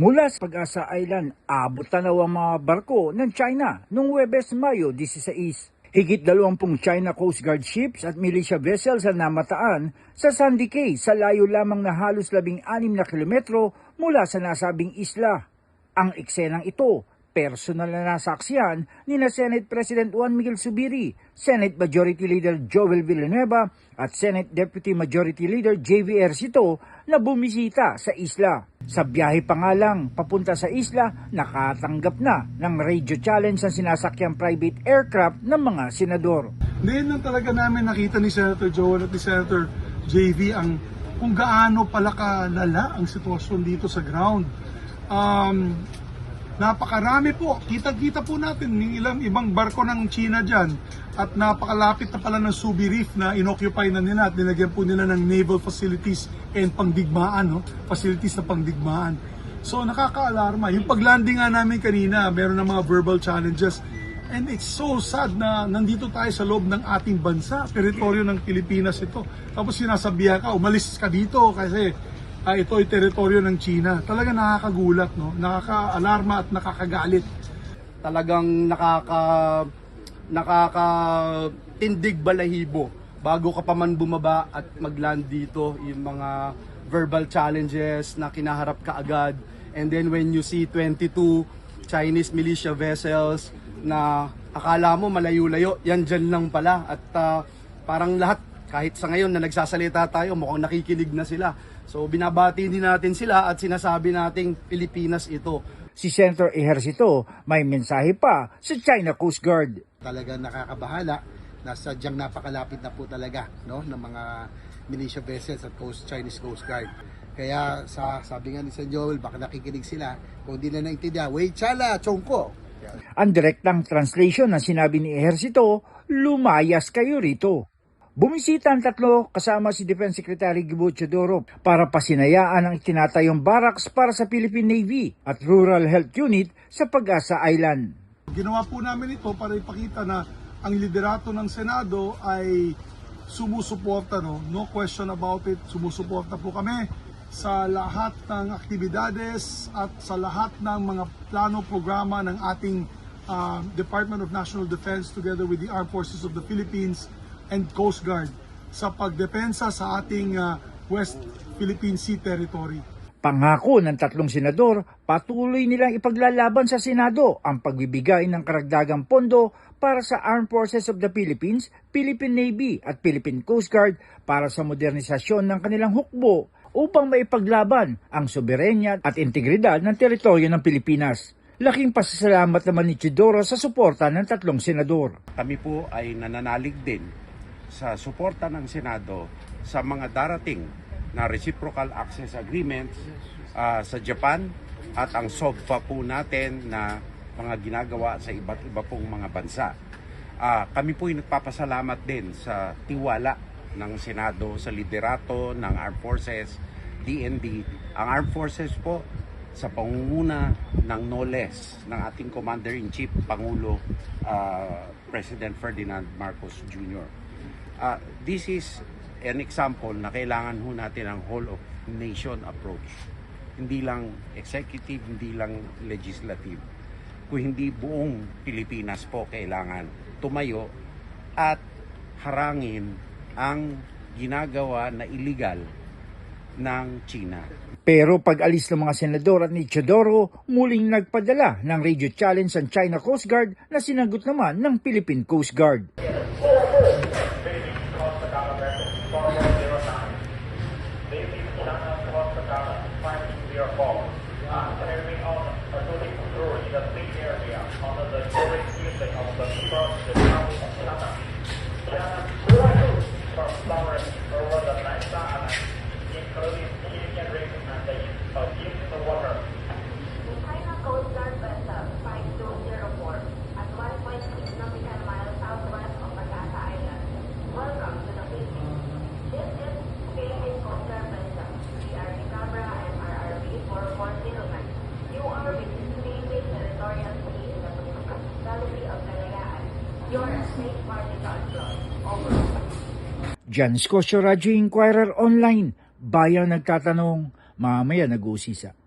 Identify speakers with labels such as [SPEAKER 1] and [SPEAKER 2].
[SPEAKER 1] Mula sa Pag-asa Island, abot tanaw ang mga barko ng China noong Webes, Mayo 16. Higit 20 China Coast Guard ships at militia vessels ang namataan sa Sandy Cay sa layo lamang na halos 16 na kilometro mula sa nasabing isla. Ang eksenang ito, personal na nasaksiyan ni na Senate President Juan Miguel Subiri, Senate Majority Leader Joel Villanueva at Senate Deputy Majority Leader JVR Sito na bumisita sa isla. Sa biyahe pa nga lang papunta sa isla, nakatanggap na ng radio challenge ang sinasakyang private aircraft ng mga senador.
[SPEAKER 2] Ngayon lang talaga namin nakita ni Senator Joel at ni Senator JV ang kung gaano pala kalala ang sitwasyon dito sa ground. Um, napakarami po. Kita-kita po natin yung ilang ibang barko ng China dyan at napakalapit na pala ng Subi Reef na inoccupy na nila at nilagyan po nila ng naval facilities and pangdigmaan, no? facilities na pangdigmaan. So nakaka-alarma. Yung paglanding nga namin kanina, meron ng mga verbal challenges. And it's so sad na nandito tayo sa loob ng ating bansa, teritoryo ng Pilipinas ito. Tapos sinasabihan ka, umalis ka dito kasi ah, ito ay teritoryo ng China. Talaga nakakagulat, no? nakaka-alarma at nakakagalit.
[SPEAKER 3] talagang nakaka nakakatindig balahibo bago ka pa man bumaba at magland dito yung mga verbal challenges na kinaharap ka agad and then when you see 22 Chinese militia vessels na akala mo malayo-layo yan dyan lang pala at ah, parang lahat kahit sa ngayon na nagsasalita tayo mukhang nakikinig na sila so binabati din natin sila at sinasabi nating Pilipinas ito
[SPEAKER 1] Si Senator Ejercito may mensahe pa sa China Coast Guard.
[SPEAKER 4] talagang nakakabahala na sadyang napakalapit na po talaga no ng mga militia vessels at Coast Chinese Coast Guard. Kaya sa sabi nga ni San Joel baka nakikinig sila kung di na naintindihan, wait chala, chongko.
[SPEAKER 1] Ang direktang translation ng sinabi ni Ejercito, lumayas kayo rito. Bumisita ang tatlo kasama si Defense Secretary Gibo Chodoro para pasinayaan ang itinatayong barracks para sa Philippine Navy at Rural Health Unit sa Pag-asa Island.
[SPEAKER 2] Ginawa po namin ito para ipakita na ang liderato ng Senado ay sumusuporta, no? no question about it, sumusuporta po kami sa lahat ng aktibidades at sa lahat ng mga plano, programa ng ating uh, Department of National Defense together with the Armed Forces of the Philippines and Coast Guard sa pagdepensa sa ating uh, West Philippine Sea Territory.
[SPEAKER 1] Pangako ng tatlong senador, patuloy nilang ipaglalaban sa Senado ang pagbibigay ng karagdagang pondo para sa Armed Forces of the Philippines, Philippine Navy at Philippine Coast Guard para sa modernisasyon ng kanilang hukbo upang maipaglaban ang soberenya at integridad ng teritoryo ng Pilipinas. Laking pasasalamat naman ni Chidoro sa suporta ng tatlong senador.
[SPEAKER 5] kami po ay nananalig din sa suporta ng Senado sa mga darating na reciprocal access agreements ah, sa Japan at ang SOGFA po natin na mga ginagawa sa iba't iba pong mga bansa. Ah, kami po ay nagpapasalamat din sa tiwala ng Senado sa liderato ng Armed Forces, DND. Ang Armed Forces po sa pangunguna ng no less ng ating Commander-in-Chief, Pangulo ah, President Ferdinand Marcos Jr. Ah, this is an example na kailangan ho natin ang whole of nation approach. Hindi lang executive, hindi lang legislative. Kung hindi buong Pilipinas po kailangan tumayo at harangin ang ginagawa na illegal ng China.
[SPEAKER 1] Pero pag alis ng mga senador at ni Chodoro, muling nagpadala ng radio challenge ang China Coast Guard na sinagot naman ng Philippine Coast Guard.
[SPEAKER 6] 4009. Leaving China Coast Guard 504. Carrying out a duty in the same area under the jurisdiction of the People's
[SPEAKER 1] Jan Scotia Radio Inquirer Online, Bayan nagtatanong, mamaya nag-uusisa.